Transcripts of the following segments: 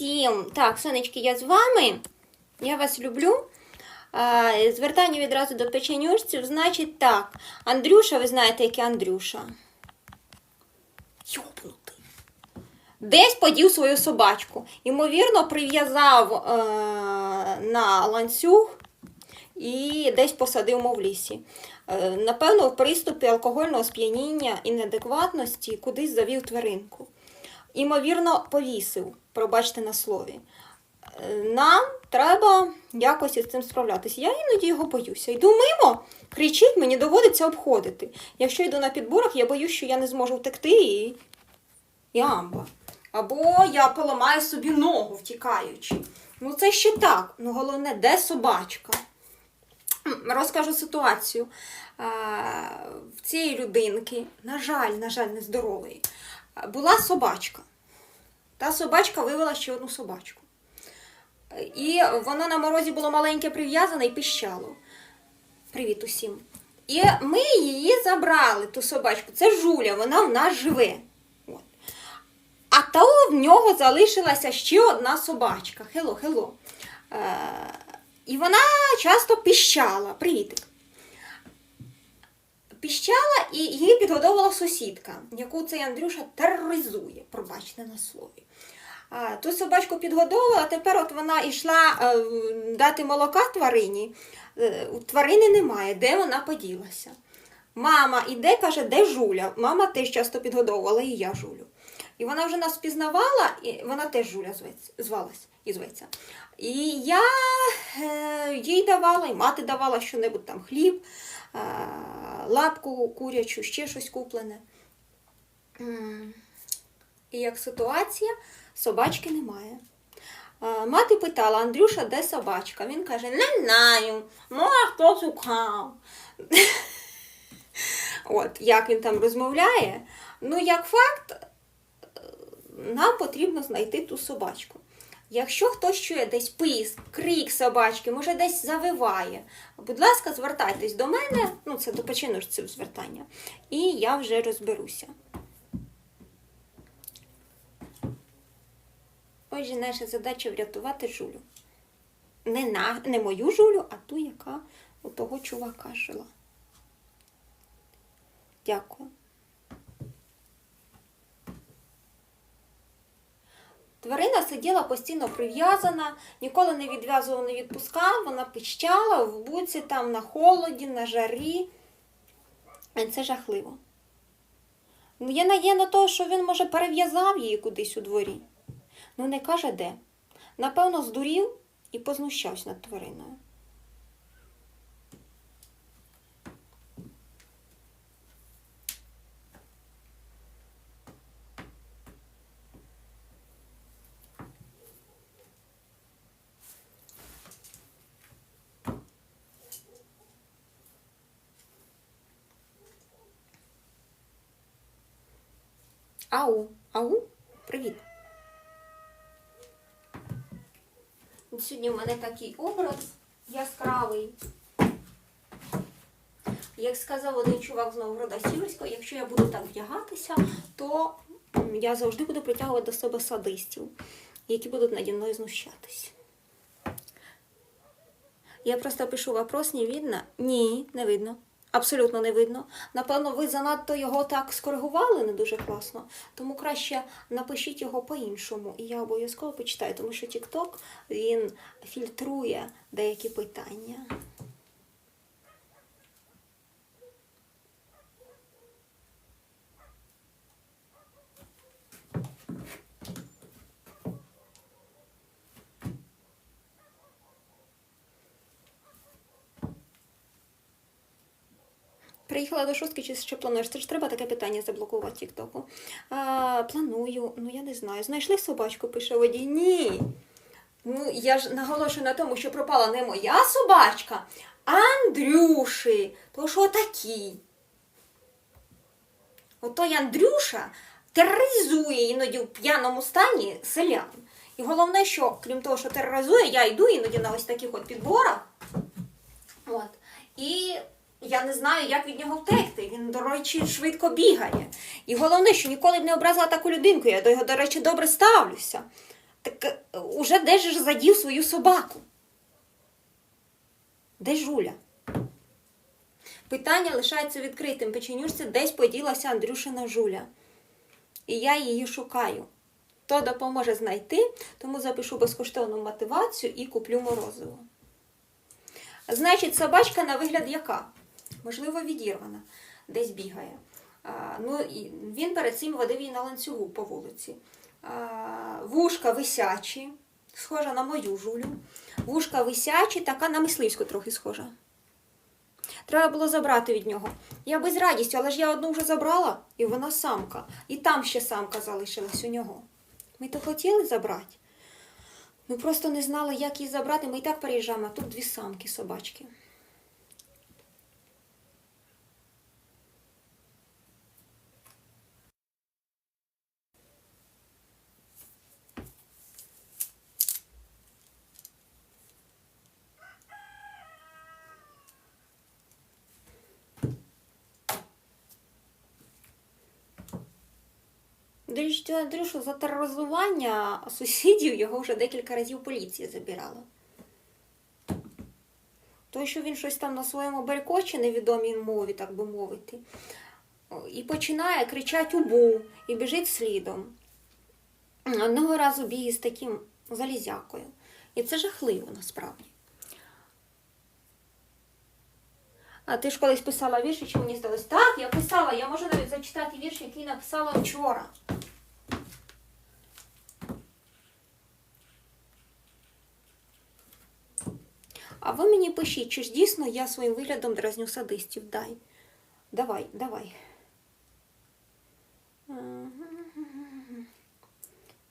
усім! Так, сонечки, я з вами. Я вас люблю. Звертання відразу до печенюшців. Значить так. Андрюша, ви знаєте, який Андрюша. Йобнутий. Десь подів свою собачку. Ймовірно, прив'язав е, на ланцюг і десь посадив мов в лісі. Е, напевно, в приступі алкогольного сп'яніння і неадекватності кудись завів тваринку. Імовірно, повісив, пробачте на слові. Е, Нам треба якось із цим справлятися. Я іноді його боюся. Йду мимо, кричить, мені доводиться обходити. Якщо йду на підборах, я боюсь, що я не зможу втекти і. і амба. Або я поламаю собі ногу, втікаючи. Ну, це ще так. Ну, головне, де собачка? Розкажу ситуацію. А, В цієї людинки, на жаль, на жаль, нездорової, була собачка. Та собачка вивела ще одну собачку. І воно на морозі було маленьке прив'язане і піщало. Привіт усім. І ми її забрали, ту собачку. Це Жуля, вона в нас живе. А то в нього залишилася ще одна собачка. Хело, хело. Е, і вона часто піщала. Привітик. Піщала і її підгодовувала сусідка, яку цей Андрюша тероризує, пробачте на слові. Ту собачку підгодовувала, тепер от вона йшла е, дати молока тварині. Е, тварини немає, де вона поділася. Мама іде, каже, де Жуля? Мама теж часто підгодовувала, і я Жулю. І вона вже нас пізнавала, і вона теж Жуля звалась і зветься. І я е, їй давала, і мати давала що-небудь там хліб, лапку курячу, ще щось куплене. І як ситуація, собачки немає. Е, Мати питала Андрюша, де собачка? Він каже, не знаю, може хтось украв. От, як він там розмовляє. Ну, як факт, е, нам потрібно знайти ту собачку. Якщо хтось чує десь писк, крик собачки, може десь завиває, будь ласка, звертайтесь до мене, ну це до печеножців звертання, і я вже розберуся. Отже, наша задача врятувати жулю. Не, на, не мою жулю, а ту, яка у того чувака жила. Дякую. Тварина сиділа постійно прив'язана, ніколи не відв'язував, не відпускав, вона пищала в буці, там на холоді, на жарі. І Це жахливо. Ну, Є надія на те, що він, може, перев'язав її кудись у дворі. Ну, не каже де. Напевно, здурів і познущався над твариною. Ау, ау, привіт. Сьогодні в мене такий образ яскравий. Як сказав один чувак з Новгорода Сіверського, якщо я буду так вдягатися, то я завжди буду притягувати до себе садистів, які будуть наді мною знущатись. Я просто пишу вопрос, не видно? Ні, не видно. Абсолютно не видно. Напевно, ви занадто його так скоригували не дуже класно, тому краще напишіть його по-іншому. І я обов'язково почитаю, тому що TikTok, він фільтрує деякі питання. Приїхала до шостки, чи ще плануєш? Це ж треба таке питання заблокувати Тіктоку. Планую, ну я не знаю. Знайшли собачку, пише водій. Ні. Ну, я ж наголошую на тому, що пропала не моя собачка, а Андрюші. То що такі? Отой Андрюша тероризує іноді в п'яному стані селян. І головне, що крім того, що тероризує, я йду іноді на ось таких от підборах. От. І я не знаю, як від нього втекти. Він, до речі, швидко бігає. І головне, що ніколи б не образила таку людинку. Я до його, до речі, добре ставлюся. Так е, уже де ж задів свою собаку? Де Жуля? Питання лишається відкритим. Печенюшці десь поділася Андрюшина Жуля. І я її шукаю. Хто допоможе знайти, тому запишу безкоштовну мотивацію і куплю морозиво. Значить, собачка на вигляд яка? Можливо, відірвана, десь бігає. Ну, і він перед цим водив її на ланцюгу по вулиці. Вушка висячі, схожа на мою жулю. Вушка висячі, така на мисливську трохи схожа. Треба було забрати від нього. Я би з радістю, але ж я одну вже забрала, і вона самка. І там ще самка залишилась у нього. Ми то хотіли забрати. Ми просто не знали, як її забрати. Ми і так переїжджаємо, а тут дві самки собачки. Дивіться, Андрюшу, за тероризування сусідів його вже декілька разів поліція забирала. То, що він щось там на своєму белькочі невідомій мові, так би мовити, і починає кричати убу і біжить слідом. Одного разу біг з таким залізякою. І це жахливо насправді. А ти ж колись писала вірші, чи мені здалось? Так, я писала, я можу навіть зачитати вірш, який написала вчора. А ви мені пишіть, чи ж дійсно я своїм виглядом дразню садистів? Дай. Давай, давай.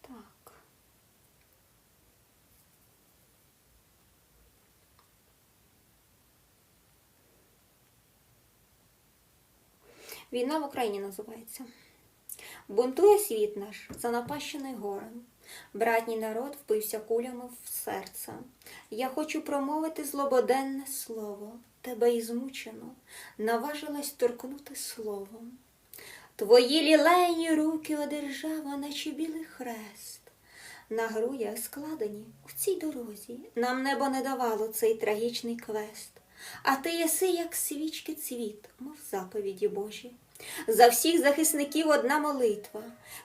Так. Війна в Україні називається. Бунтує світ наш, занапащений горем. Братній народ впився кулями в серце. Я хочу промовити злободенне слово, тебе і змучено, наважилась торкнути словом. Твої лілейні руки одержава, наче білий хрест. На грудях складені в цій дорозі. Нам небо не давало цей трагічний квест. А ти єси, як свічки цвіт, мов заповіді Божі. За всіх захисників одна молитва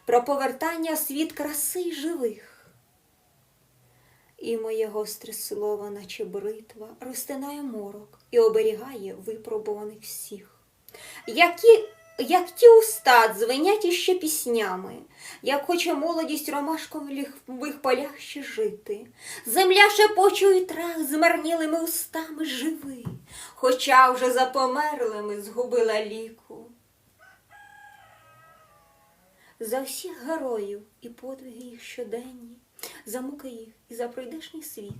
про повертання світ краси живих. І моє гостре слово, наче бритва, розтинає морок і оберігає випробуваних всіх. Які, як ті уста дзвенять іще піснями, як хоче молодість ромашком в ліхових полях ще жити. Земля шепоче і трах змарнілими устами живи, хоча вже за померлими згубила ліку. За всіх героїв і подвиги їх щоденні, за муки їх і за прийдешній світ,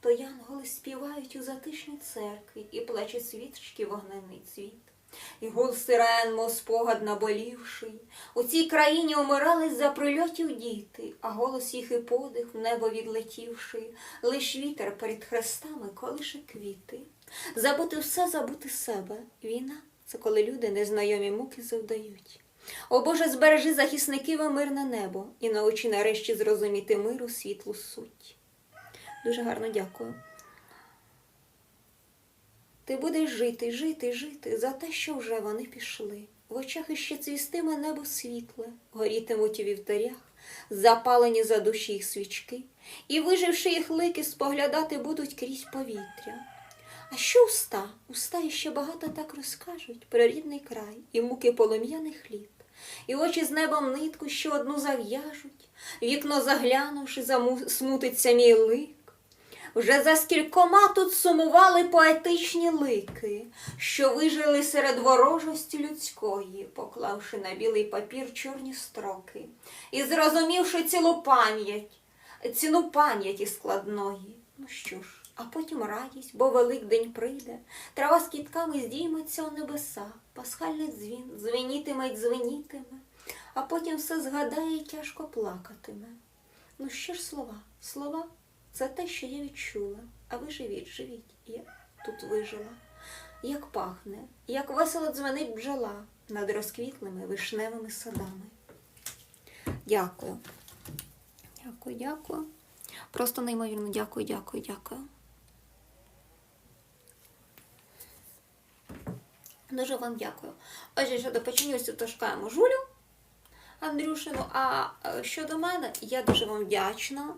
то янголи співають у затишній церкві і плаче свічки вогнений цвіт. І гул сирен, мов спогад наболівший, у цій країні умирали за прильотів діти, а голос їх і подих в небо відлетівши, лиш вітер перед хрестами колише квіти. Забути все, забути себе. Війна це коли люди незнайомі муки завдають. О Боже, збережи захисників і мирне небо і научи нарешті зрозуміти миру світлу суть. Дуже гарно дякую. Ти будеш жити, жити, жити за те, що вже вони пішли. В очах іще цвістиме небо світле, горітимуть у вівтарях, запалені за душі їх свічки, і, виживши їх лики, споглядати будуть крізь повітря. А що уста? Уста іще багато так розкажуть про рідний край і муки полум'яних літ. І очі з небом нитку ще одну зав'яжуть, вікно заглянувши, засмутиться мій лик. Вже за скількома тут сумували поетичні лики, що вижили серед ворожості людської, поклавши на білий папір чорні строки, і зрозумівши цілу пам'ять, ціну пам'яті складної. Ну що ж, а потім радість, бо Великдень прийде, трава з кітками здійметься у небеса, пасхальний дзвін дзвенітиме й дзвенітиме, а потім все згадає і тяжко плакатиме. Ну що ж слова? Слова це те, що я відчула, а ви живіть, живіть, я тут вижила. Як пахне, як весело дзвенить бджола над розквітлими вишневими садами. Дякую. Дякую, дякую. Просто неймовірно дякую, дякую, дякую. Дуже вам дякую. Отже, щодо печенюсів, то шукаємо Жулю Андрюшину. А е, щодо мене, я дуже вам вдячна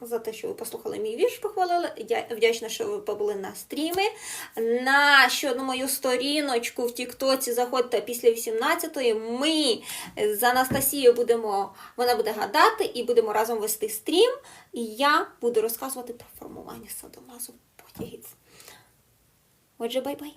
за те, що ви послухали мій вірш, похвалили. Дя- Вдячна, що ви побули на стрімі. На щодо мою сторіночку в Тіктоці заходьте після 18-ї. Ми з Анастасією будемо, вона буде гадати і будемо разом вести стрім. І я буду розказувати про формування садомазу потягів. Отже, бай-бай.